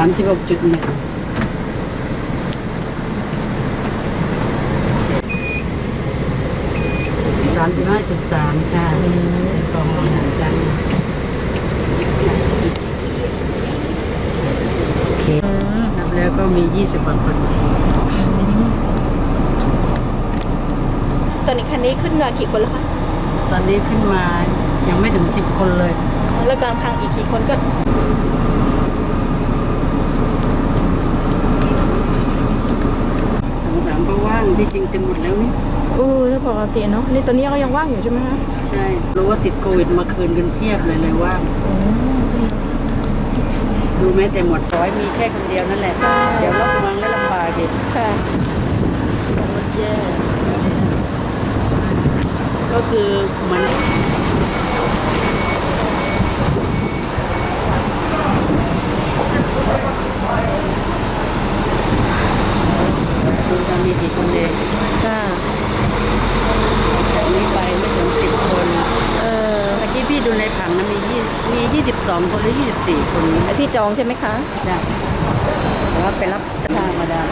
สามสิบหกจุดหนึ่งสามสิบห้าจุดสามค่ะกองอาหารกันโอเคนับแล้วก็มียี่สิบกว่าคน ตอนนี้คันนี้ขึ้นมากี่คนแล้วคะ ตอนนี้ขึ้นมายังไม่ถึงสิบคนเลย แล้วกลางทางอีกกี่คนก็ สองสามก็ว่าง ที่จริงเต็มหมดแล้วนี่โอ้ถ้าปกติเนาะนี่ตอนนี้ก็ยังว่างอยู่ใช่ไหมคะใช่รู้ว่าติดโควิดมาคืนกันเพียบเลยเลยว่างดูแม้แต่หมวดซอยมีแค่คนเดียวนั่นแหละ เดี๋ยวรถมังและลำบากอีกค่ะรถแย่ก็คือมันคุณจะมี กี่คนเองค่ะจากนี้ไปไม่ถึงสิบคน เออเมื่อกี้พี่ดูในผังนะมียี่มียี่สิบสองคนหรือยี่สิบสี่คนนี้ไอ้ที่จองใช่ไหมคะใช่แต่ว่าไปรับทางมาดาม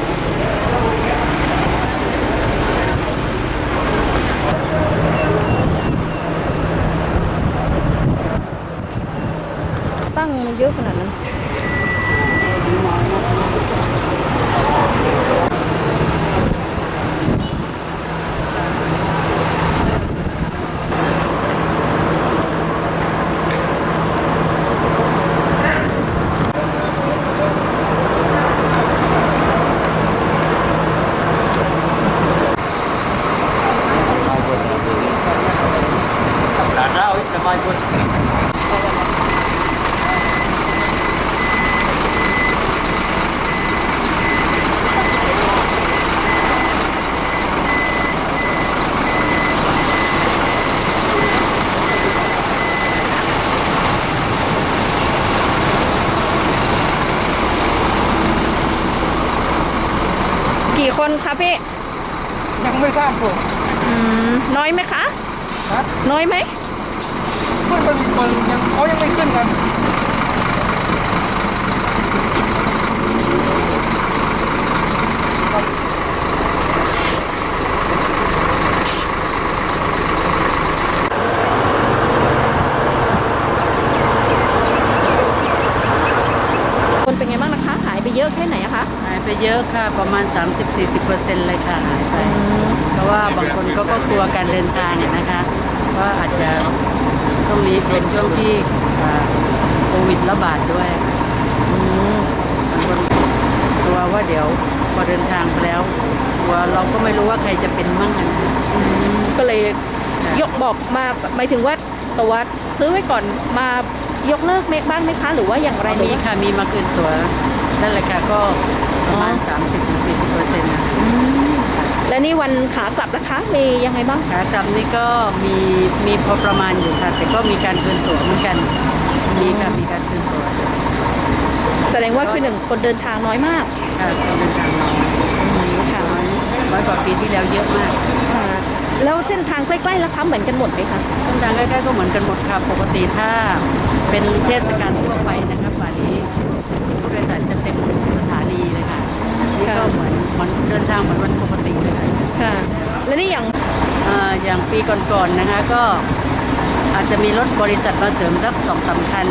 ตั้งมันเยอะขนาดนั้น Đã ra ơi, là mai quân. กี่ คนคะพี่ ยังไม่ทราบผมอืมน้อยไหมคะฮะน้อยไหมไม่ค่อยมีคนยังเขายังไม่ขึ้นกันคนเป็นไงบ้างนะคะ หายไปเยอะแค่ไหนอะคะ หาย ไปเยอะค่ะประมาณ 30-40%เลยค่ะหายไปเพราะว่าบางคนก็ก็กลัวการเดินทางอะนะคะว่าอาจจะช่วงนี้เป็นช่วงที่อ่าโควิดระบาดด้วยบางคนกลัวว่าเดี๋ยวพอเดินทางไปแล้วกลัวเราก็ไม่รู้ว่าใครจะเป็นมั่งอะนะก็เลยค่ะยกบอกมาหมายถึงว่าตัวซื้อไว้ก่อนมายกเลิกไหมบ้างไหมคะ หรือว่าอย่างไรหรือมีว่าค่ะมีมาคืนตั๋วนั่นแหละค่ะก็ ประมาณ 30-40%นะคะและนี่วันขากลับนะคะมียังไงบ้าง ขากลับนี่ก็มีมีพอประมาณอยู่ค่ะ แต่ก็มีการคืนตั๋วเหมือนกัน มีค่ะมีการคืนตั๋วแสดงว่าคือหนึ่งคนเดินทางน้อยมากค่ะคนเดินทางน้อยค่ะน้อยน้อยกว่าปีที่แล้วเยอะมากค่ะ แล้วเส้นทางใกล้ๆแล้วคะเหมือนกันหมดไหมคะเส้นทางใกล้ๆก็เหมือนกันหมดค่ะ ปกติถ้าเป็นเทศกาลทั่วไปนะคะป่านนี้ผู้โดยสารจะเต็มางเหมือนวันปกติเลยค่ะค่ะและนี่อย่างเอ่ออย่างปีก่อนๆนะคะก็อาจจะมีรถบริษัทมาเสริมสักสองสามคัน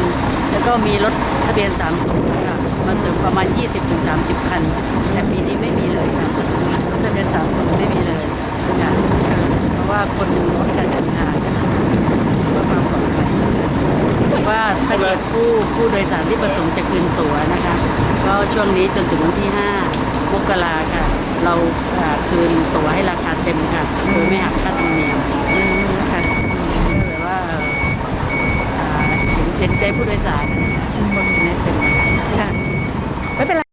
แล้วก็มีรถทะเบียน3ามสูงนะคะมาเสริมประมาณ 20-30 คัน แต่ปีนี้ไม่มีเลยค่ะรถทะเบียน3ามสูงไม่มีเลยค่ะเพราะว่าคนลดการเดินทางนะคะเพื่อความปลอดภัยว่าถ้าเกิดผู้ผู้โดยสารที่ประสงค์จะคืนตั๋วนะคะ ก็ช่วงนี้จนถึงวันที่ 5 มกราค่ะ เราคืนตั๋วให้ราคาเต็มค่ะโดยไม่หักค่าธรรมเนียมอืมค่ะก็แบบว่าเห็นเห็นใจผู้โดยสารนะ